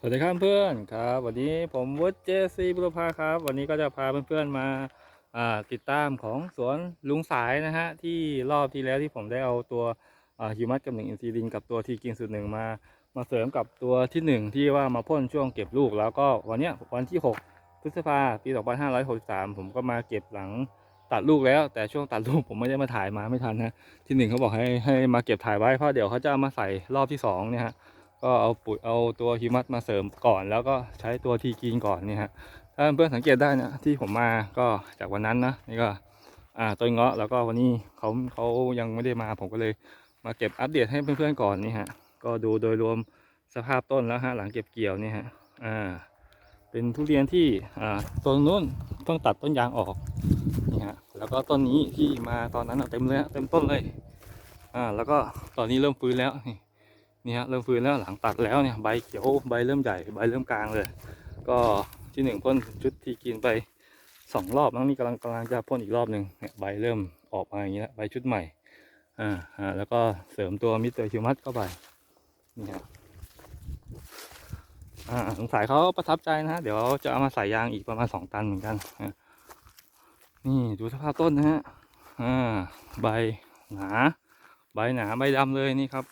สวัสดีครับเพื่อนครับ วันนี้ผมวุฒิเจซีบุรพาครับ วันนี้ก็จะพาเพื่อนๆมาติดตามของสวนลุงสายนะฮะที่รอบที่แล้วที่ผมได้เอาตัวฮิวมัสกับหนึ่งอินซีลินกับตัวทีกินสูตรหนึ่งมา มาเสริมกับตัวที่หนึ่งที่ว่ามาพ่นช่วงเก็บลูก แล้วก็วันนี้วันที่ 6 พฤษภาปี 2563 ผมก็มาเก็บหลังตัดลูกแล้ว แต่ช่วงตัดลูกผมไม่ได้มาถ่ายมาไม่ทันนะที่หนึ่งเขาบอกให้ให้มาเก็บถ่ายไว้เพราะเดี๋ยวเขาจะมาใส่รอบที่สองเนี่ยฮะ ก็เอาปุ๋ยเอาตัวฮิมัสมาเสริมก่อน แล้วก็ใช้ตัวทีกีนก่อนนี่ฮะถ้าเพื่อนสังเกตได้นะที่ผมมาก็จากวันนั้นนะนี่ก็อ่าต้นเงาะแล้วก็วันนี้เขาเขายังไม่ได้มาผมก็เลยมาเก็บอัปเดตให้เพื่อนๆก่อนนี่ฮะก็ดูโดยรวมสภาพต้นแล้วฮะหลังเก็บเกี่ยวนี่ฮะอ่าเป็นทุเรียนที่อ่าต้นนู้นต้องตัดต้นยางออกนี่ฮะแล้วก็ต้นนี้ที่มาตอนนั้นเต็มเลยเต็มต้นเลยอ่าแล้วก็ตอนนี้เริ่มฟื้นแล้วนี่ นี่ฮะเริ่มฟื้นแล้วหลังตัดแล้วเนี่ยใบเขียวใบเริ่มใหญ่ใบเริ่มกลางเลย ก็ที่หนึ่งพ่นชุดทีกินไปสองรอบแล้วนี่กำลังกำลังจะพ่นอีกรอบหนึ่งเนี่ยใบเริ่มออกมาอย่างนี้แล้วใบชุดใหม่อ่าอ่าแล้วก็เสริมตัวมิสเตอร์ฮิวมัสเข้าไปนี่ฮะอ่าสงสัยเขาประทับใจนะฮะเดี๋ยวจะเอามาใส่ยางอีกประมาณสองตันเหมือนกันนี่ดูสภาพต้นนะฮะอ่าใบหนาใบหนาใบดำเลยนี่ครับ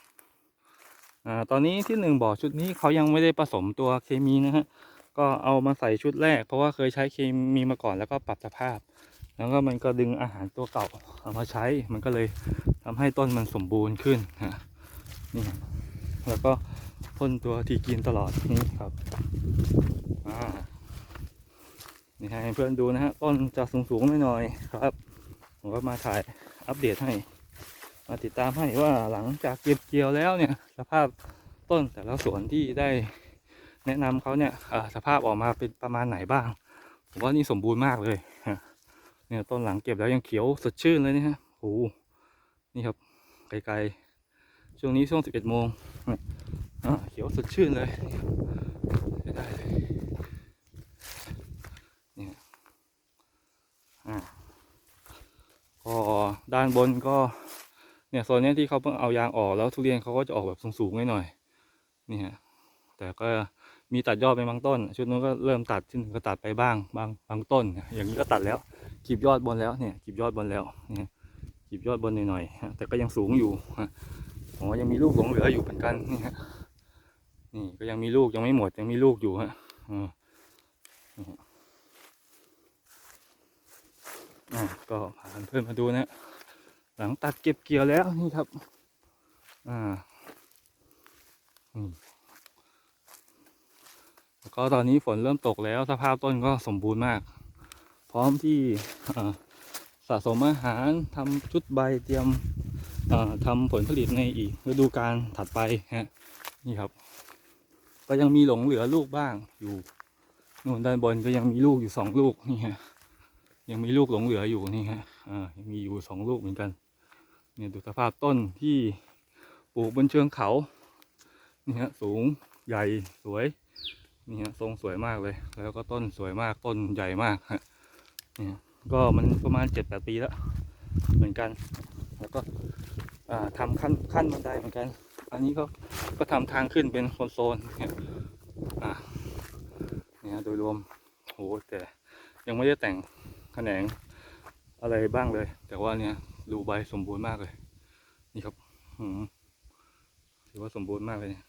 อ่าตอนนี้ที่หนึ่งบ่อชุดนี้เขายังไม่ได้ผสมตัวเคมีนะฮะก็เอามาใส่ชุดแรก เพราะว่าเคยใช้เคมีมาก่อนแล้วก็ปรับสภาพ แล้วก็มันก็ดึงอาหารตัวเก่าเอามาใช้มันก็เลยทำให้ต้นมันสมบูรณ์ขึ้นฮะนี่แล้วก็พ่นตัวทีกินตลอดนี่ครับอ่านี่ให้เพื่อนดูนะฮะต้นจะสูงๆหน่อยๆครับ ผมก็มาถ่ายอัปเดตให้ มาติดตามให้ว่าหลังจากเก็บเกี่ยวแล้วเนี่ยสภาพต้นแต่ละสวนที่ได้แนะนำเขาเนี่ยสภาพออกมาเป็นประมาณไหนบ้าง ผมว่านี่สมบูรณ์มากเลยฮะเนี่ยต้นหลังเก็บแล้วยังเขียวสดชื่นเลยนะฮะโอ้โหนี่ครับไกลๆช่วงนี้ช่วง11โมงเนี่ยอ่าเขียวสดชื่นเลยได้เลยเนี่ยอ่าก็ด้านบนก็ เนี่ยโซนนี้ที่เขาเพิ่งเอายางออกแล้วทุเรียนเขาก็จะออกแบบสูงๆหน่อยๆนี่ฮะแต่ก็มีตัดยอดไปบางต้น ชุดนู้นก็เริ่มตัดที่หนึ่งก็ตัดไปบ้างบางบางต้น อย่างนี้ก็ตัดแล้วกีบยอดบนแล้วเนี่ยกีบยอดบนแล้วเนี่ยกีบยอดบนหน่อยๆแต่ก็ยังสูงอยู่ฮะผมว่ายังมีลูกหลงเหลืออยู่เหมือนกันนี่ฮะนี่ก็ยังมีลูกยังไม่หมดยังมีลูกอยู่ฮะอ่านี่ฮะอ่าก็พาเพื่อนมาดูนะ หลังตัดเก็บเกี่ยวแล้วนี่ครับ อ่าแล้วก็ตอนนี้ฝนเริ่มตกแล้วสภาพต้นก็สมบูรณ์มาก พร้อมที่สะสมอาหารทำชุดใบเตรียมอ่าทำผลผลิตในอีกฤดูกาลถัดไปฮะนี่ครับ ก็ยังมีหลงเหลือลูกบ้างอยู่นู่นด้านบนก็ยังมีลูกอยู่สองลูกนี่ฮะยังมีลูกหลงเหลืออยู่นี่ฮะอ่ายังมีอยู่สองลูกเหมือนกัน เนี่ยดูสภาพต้นที่ปลูกบนเชิงเขานี่ฮะสูงใหญ่สวยนี่ฮะทรงสวยมากเลย แล้วก็ต้นสวยมากต้นใหญ่มากฮะเนี่ยก็มันประมาณเจ็ดแปดปีแล้ว เหมือนกัน แล้วก็อ่าทำขั้นขั้นบันไดเหมือนกัน อันนี้ก็ก็ทำทางขึ้นเป็นโซนโซนเนี่ยอ่าเนี่ยโดยรวมโหแต่ยังไม่ได้แต่งแขนงอะไรบ้างเลย แต่ว่าเนี่ย ดูใบสมบูรณ์มากเลย นี่ครับถือว่าสมบูรณ์มากเลยเนี่ย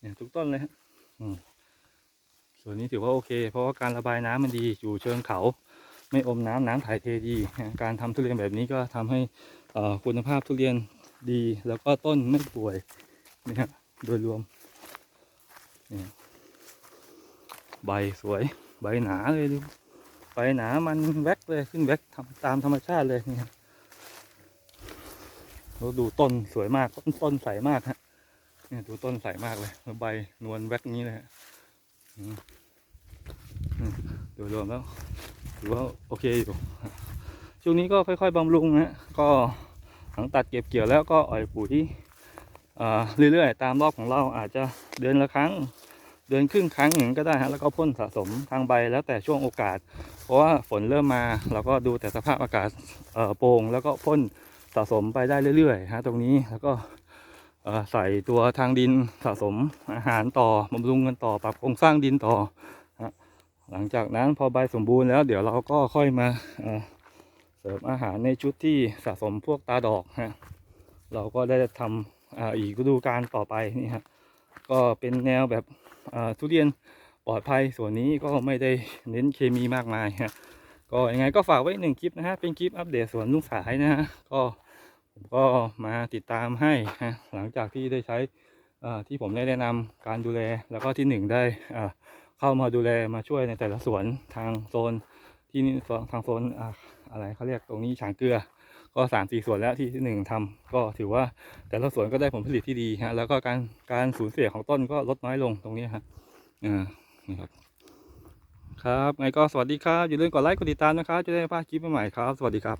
เนี่ยทุกต้นเลยฮะอืมส่วนนี้ถือว่าโอเค เพราะว่าการระบายน้ำมันดีอยู่เชิงเขา ไม่อมน้ำน้ำถ่ายเทดี การทำทุเรียนแบบนี้ก็ทำให้อ่อคุณภาพทุเรียนดีแล้วก็ต้นไม่ป่วยนี่ฮะโดยรวมนี่ใบสวย ใบหนาเลยดูใบหนามันแว็กเลยขึ้นแว็กทำตามธรรมชาติเลยนี่ครับเราดูต้นสวยมากต้นต้นใสมากฮะเนี่ยดูต้นใสมากเลยใบนวลแว็กนี้เลยฮะอืมอืมโดยรวมแล้วถือว่าโอเคอยู่ช่วงนี้ก็ค่อยๆบำรุงนะก็หลังตัดเก็บเกี่ยวแล้วก็อ่อยปุ๋ยอ่าเรื่อยๆ ตามรอบของเราอาจจะเดือนละครั้ง เดือนครึ่งครั้งอย่างก็ได้ฮะแล้วก็พ่นสะสมทางใบแล้วแต่ช่วงโอกาส เพราะว่าฝนเริ่มมาเราก็ดูแต่สภาพอากาศโปร่งแล้วก็พ่นสะสมไปได้เรื่อยๆฮะตรงนี้แล้วก็ใส่ตัวทางดินสะสมอาหารต่อบำรุงกันต่อปรับโครงสร้างดินต่อฮะหลังจากนั้นพอใบสมบูรณ์แล้วเดี๋ยวเราก็ค่อยมาเสริมอาหารในชุดที่สะสมพวกตาดอกฮะเราก็ได้ทำอ่าอีกฤดูการต่อไปนี่ฮะก็เป็นแนวแบบ ทุเรียนปลอดภัยส่วนนี้ก็ไม่ได้เน้นเคมีมากมายฮะก็ยังไงก็ฝากไว้หนึ่งคลิปนะฮะเป็นคลิปอัปเดตสวนลุงสายนะฮะก็ผมก็มาติดตามให้ฮะหลังจากที่ได้ใช้ที่ผมได้แนะนำการดูแลแล้วก็ที่หนึ่งได้เข้ามาดูแลมาช่วยในแต่ละสวนทางโซนที่นี่ทางโซนออะไรเขาเรียกตรงนี้ฉางเกลือ ก็สามสี่สวนแล้วที่ที่หนึ่งทำก็ถือว่าแต่ละสวนก็ได้ผลผลิตที่ดีฮะแล้วก็การการสูญเสียของต้นก็ลดน้อยลงตรงนี้ฮะอ่านี่ครับครับไงก็สวัสดีครับอย่าลืมกดไลค์กดติดตามนะครับจะได้ไม่พลาดคลิปใหม่ๆครับ สวัสดีครับ